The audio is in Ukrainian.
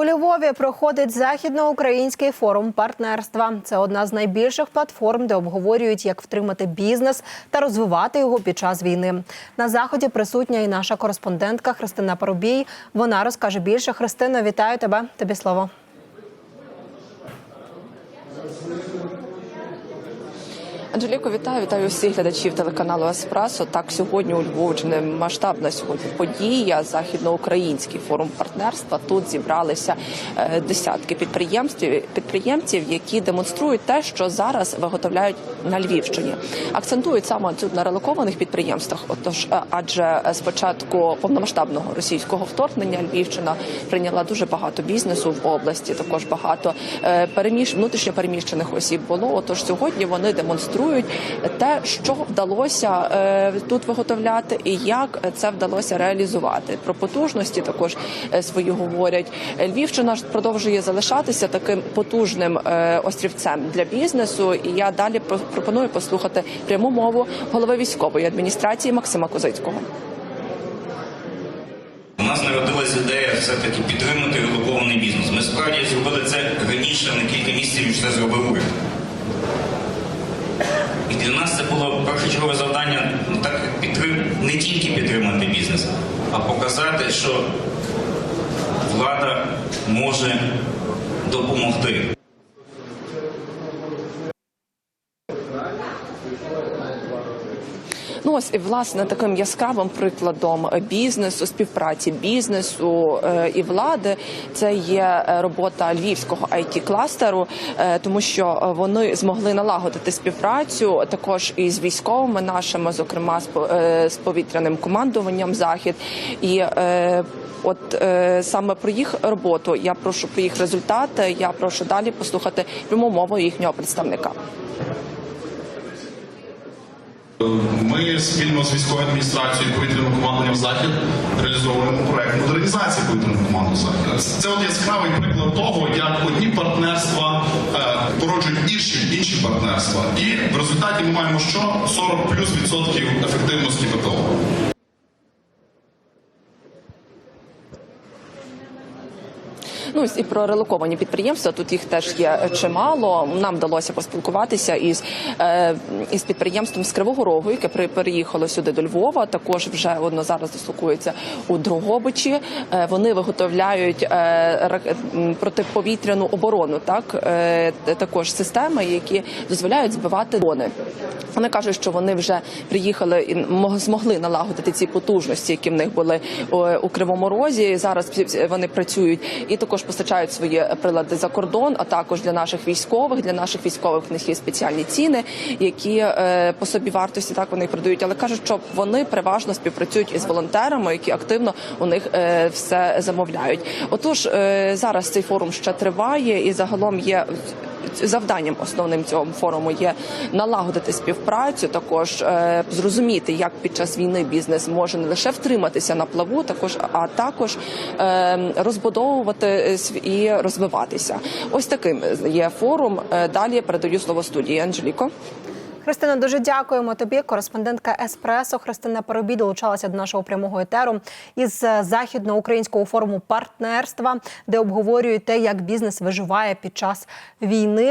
У Львові проходить західноукраїнський форум партнерства. Це одна з найбільших платформ, де обговорюють, як втримати бізнес та розвивати його під час війни. На заході присутня і наша кореспондентка Христина Парубій. Вона розкаже більше. Христина, вітаю тебе. Тобі слово. Анжеліко, вітаю, вітаю всіх глядачів телеканалу Еспресо. Так, сьогодні у Львовщині масштабна сьогодні подія. Західноукраїнський форум партнерства. Тут зібралися е, десятки підприємців, підприємців, які демонструють те, що зараз виготовляють на Львівщині. Акцентують саме тут на релокованих підприємствах. Отож, е, адже з початку повномасштабного російського вторгнення Львівщина прийняла дуже багато бізнесу в області. Також багато е, переміщ внутрішньо переміщених осіб було. Отож, сьогодні вони демонструють те, що вдалося е, тут виготовляти, і як це вдалося реалізувати. Про потужності також е, свої говорять. Львівщина ж продовжує залишатися таким потужним е, острівцем для бізнесу. І я далі про- пропоную послухати пряму мову голови військової адміністрації Максима Козицького. У нас народилась ідея все-таки підтримати релокований бізнес. Ми справді зробили це раніше на кілька місяців, ніж це зробив уряд. І для нас це було першочергове завдання ну, так підтрим... не тільки підтримати бізнес, а показати, що влада може допомогти. Ну ось і власне таким яскравим прикладом бізнесу, співпраці бізнесу е, і влади це є е, робота львівського it кластеру, е, тому що вони змогли налагодити співпрацю також із військовими нашими, зокрема з повітряним командуванням захід і. От саме про їх роботу я прошу про їх результати. Я прошу далі послухати пряму мову їхнього представника. Ми спільно з військовою адміністрацією повітряного командування Захід реалізовуємо проект модернізації повітряного команду Захід. Це от яскравий приклад того, як одні партнерства е, породжують інші інші партнерства, і в результаті ми маємо що 40 плюс відсотків ефективності ВПО. Ну і про релоковані підприємства. Тут їх теж є чимало. Нам вдалося поспілкуватися із, е, із підприємством з Кривого Рогу, яке переїхало сюди до Львова. Також вже воно зараз дислокується у Дрогобичі. Е, вони виготовляють е, протиповітряну оборону. Так також системи, які дозволяють збивати дрони. Вони кажуть, що вони вже приїхали і мог- змогли налагодити ці потужності, які в них були у Кривому Розі. Зараз вони працюють і також постачають свої прилади за кордон, а також для наших військових. Для наших військових в них є спеціальні ціни, які е, по собі вартості так вони продають. Але кажуть, що вони переважно співпрацюють із волонтерами, які активно у них е, все замовляють. Отож, е, зараз цей форум ще триває, і загалом є завданням основним цього форуму є налагодити співпрацю, також е, зрозуміти, як під час війни бізнес може не лише втриматися на плаву, також а також е, розбудовувати е, і розвиватися. Ось таким є форум. Далі я передаю слово студії Анжеліко. Христина, дуже дякуємо тобі. Кореспондентка Еспресо Христина Парубій долучалася до нашого прямого етеру із е, західноукраїнського форуму партнерства, де обговорюють те, як бізнес виживає під час війни.